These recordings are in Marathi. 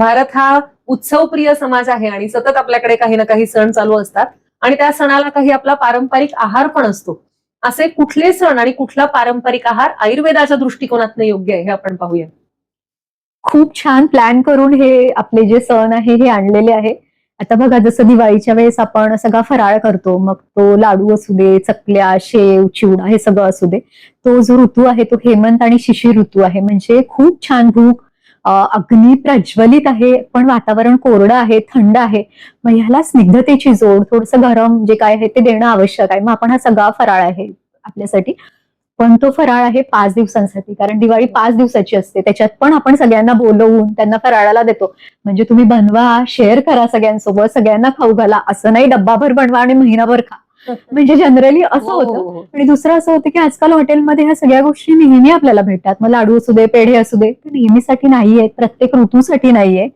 भारत हा उत्सवप्रिय समाज आहे आणि सतत आपल्याकडे काही ना काही सण चालू असतात. आणि त्या सणाला काही आपला पारंपरिक आहार पण असतो. असे कुठले सण आणि कुठला पारंपरिक आहार आयुर्वेदाच्या दृष्टिकोनातनं योग्य आहे हे आपण पाहूया. खूप छान प्लॅन करून हे आपले जे सण आहे हे आणलेले आहे. आता बघा जसं दिवाळीच्या वेळेस आपण सगळा फराळ करतो मग तो लाडू असू दे चकल्या शेव चिवडा हे सगळं असू दे. तो जो ऋतू आहे तो हेमंत आणि शिशिर ऋतू आहे. म्हणजे खूप छान भूक अग्नी प्रज्वलित आहे पण वातावरण कोरडं आहे थंड आहे. मग ह्याला स्निग्धतेची जोड थोडंसं गरम जे काय आहे ते देणं आवश्यक आहे. मग आपण हा सगळा फराळ आहे आपल्यासाठी. पण तो फराळ आहे पाच दिवसांसाठी कारण दिवाळी पाच दिवसाची असते. त्याच्यात पण आपण सगळ्यांना बोलवून त्यांना फराळाला देतो. म्हणजे तुम्ही बनवा शेअर करा सगळ्यांसोबत सगळ्यांना खाऊ घाला. असं नाही डब्बाभर बनवा आणि महिनाभर खा. म्हणजे जनरली असं हो, होतं. हो, हो. आणि दुसरं असं होतं की आजकाल हॉटेलमध्ये ह्या सगळ्या गोष्टी नेहमी आपल्याला भेटतात. मग लाडू असू दे पेढे असू दे ते नेहमीसाठी नाहीये. प्रत्येक ऋतूसाठी नाहीये.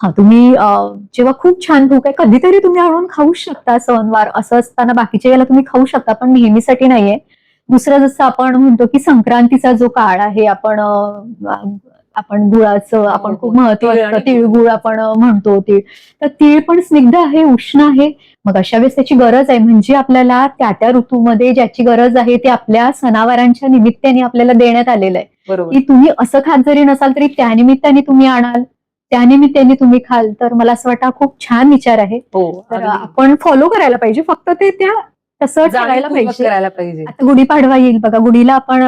हा तुम्ही जेव्हा खूप छान भूक आहे कधीतरी तुम्ही आणून खाऊ शकता सणवार. असं असताना बाकीच्या वेळेला तुम्ही खाऊ शकता पण नेहमीसाठी नाहीये. दुसरं जसं आपण म्हणतो की संक्रांतीचा जो काळ आहे आपण आपण गुळाचं आपण हो, खूप हो. महत्त्व तीळ असतं आणि तिळगुळ आपण म्हणतो तीळ. तर तीळ पण स्निग्ध आहे उष्ण आहे. मग अशा वेळेस त्याची गरज आहे. म्हणजे आपल्याला त्या त्या ऋतूमध्ये ज्याची गरज आहे ते आपल्या सणावारांच्या निमित्ताने आपल्याला देण्यात आलेलं आहे. की तुम्ही असं खात जरी नसाल तरी त्या निमित्ताने तुम्ही आणाल त्या निमित्ताने तुम्ही खाल तर मला असं वाटतं खूप छान विचार आहे. हो तर. आपण फॉलो करायला पाहिजे. फक्त ते त्या तसं करायला पाहिजे. आता गुढीपाडवा येईल. बघा गुढीला आपण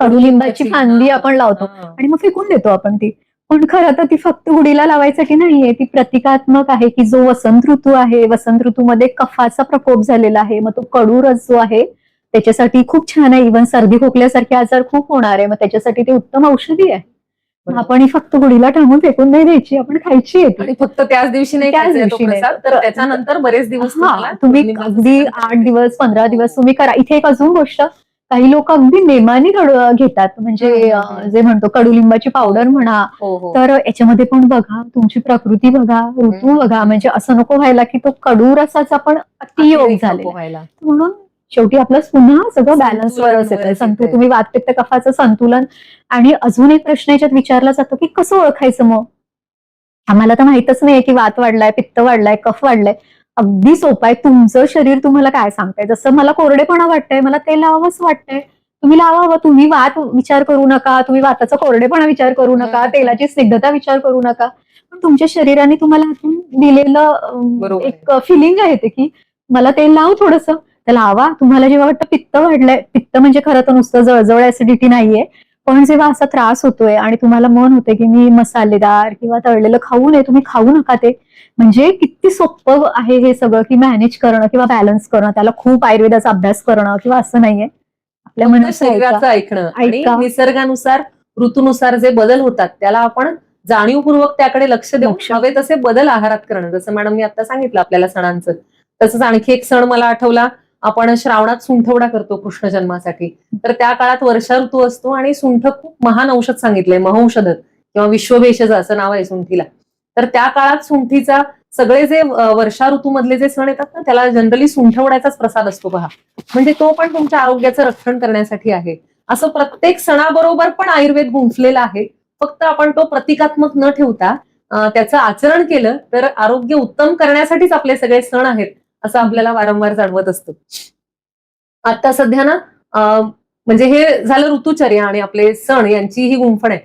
कडुलिंबाची फांदी आपण लावतो. आणि मग फेकून देतो आपण ती पण खरं तर ती फक्त गुढीला लावायसाठी नाहीये ती प्रतिकात्मक आहे की जो वसंत ऋतू आहे वसंत ऋतूमध्ये कफाचा प्रकोप झालेला आहे मग तो कडू रस जो आहे त्याच्यासाठी खूप छान आहे इव्हन सर्दी खोकल्यासारखे आजार खूप होणार आहे मग त्याच्यासाठी ते उत्तम औषधी आहे. आपण ही फक्त गुढीला टांगून फेकून नाही द्यायची आपण खायची आणि फक्त त्याच दिवशी नाही त्याच दिवशी तर त्याच्यानंतर बरेच दिवस तुम्ही अगदी आठ दिवस पंधरा दिवस. तुम्ही करा इथे एक अजून गोष्ट काही लोक अगदी नेमाने घेतात म्हणजे. जे म्हणतो कडुलिंबाची पावडर म्हणा हो हो तर याच्यामध्ये पण बघा तुमची प्रकृती बघा ऋतू. बघा म्हणजे असं नको व्हायला की तो कडू रसाचा पण अतियोग व्हायला. म्हणून शेवटी आपलं पुन्हा सगळं बॅलन्स वरच संतुलनवरच येतंय संतु येतंय. तुम्ही वातपित्त कफाचं संतुलन आणि अजून एक प्रश्न याच्यात विचारला जातो की कसं ओळखायचं मग आम्हाला तर माहितच नाहीये की वात वाढलाय पित्त वाढलाय कफ वाढलाय अगदी सोपं आहे. तुमचं शरीर तुम्हाला काय सांगताय? जसं मला कोरडेपणा वाटतंय मला ते लावावंच वाटतंय. तुम्ही लावावं तुम्ही वात विचार करू नका तुम्ही वाताचा कोरडेपणा विचार करू नका. तेलाची स्निग्धता विचार करू नका. पण तुमच्या शरीराने तुम्हाला दिलेलं एक फिलिंग आहे ते की मला तेल लाव थोडस. तर लावा. तुम्हाला जेव्हा वाटतं पित्त वाढलंय पित्त म्हणजे खरं तर नुसतं जळजळ ऍसिडिटी नाहीये. पण जेव्हा असा त्रास होतोय आणि तुम्हाला मन होते की मी मसालेदार किंवा तळलेलं खाऊ नये तुम्ही खाऊ नका ते. म्हणजे किती सोपं आहे हे सगळं की मॅनेज करणं किंवा बॅलन्स करणं. त्याला खूप आयुर्वेदाचा अभ्यास करणं किंवा असं नाहीये. आपल्या मनात शरीराचं ऐकणं आणि. निसर्गानुसार ऋतूनुसार जे बदल होतात त्याला आपण जाणीवपूर्वक त्याकडे लक्ष लक्ष. हवे तसे बदल आहारात करणं. जसं मॅडमनी आता सांगितलं आपल्याला सणांचं. तसंच आणखी एक सण मला आठवला. आपण श्रावणात सुंठवडा करतो कृष्ण जन्मासाठी. तर त्या काळात वर्षा ऋतू असतो आणि सुंठ खूप महान औषध सांगितलंय महौषध किंवा विश्वभेषज असं नाव आहे सुंठीला. तर त्या काळात सुंठीचा सगळे जे वर्षा ऋतूमधले जे सण येतात ना त्याला जनरली सुंठवड्याचाच प्रसाद असतो पहा म्हणजे तो पण तुमच्या आरोग्याचं रक्षण करण्यासाठी आहे. असं प्रत्येक सणाबरोबर पण आयुर्वेद गुंफलेला आहे. फक्त आपण तो प्रतिकात्मक न ठेवता त्याचं आचरण केलं तर आरोग्य उत्तम करण्यासाठीच आपले सगळे सण आहेत. असं आपल्याला वारंवार जाणवत असतं. आता सध्या ना म्हणजे हे झालं ऋतुचर्या आणि आपले सण यांची ही गुंफण आहे.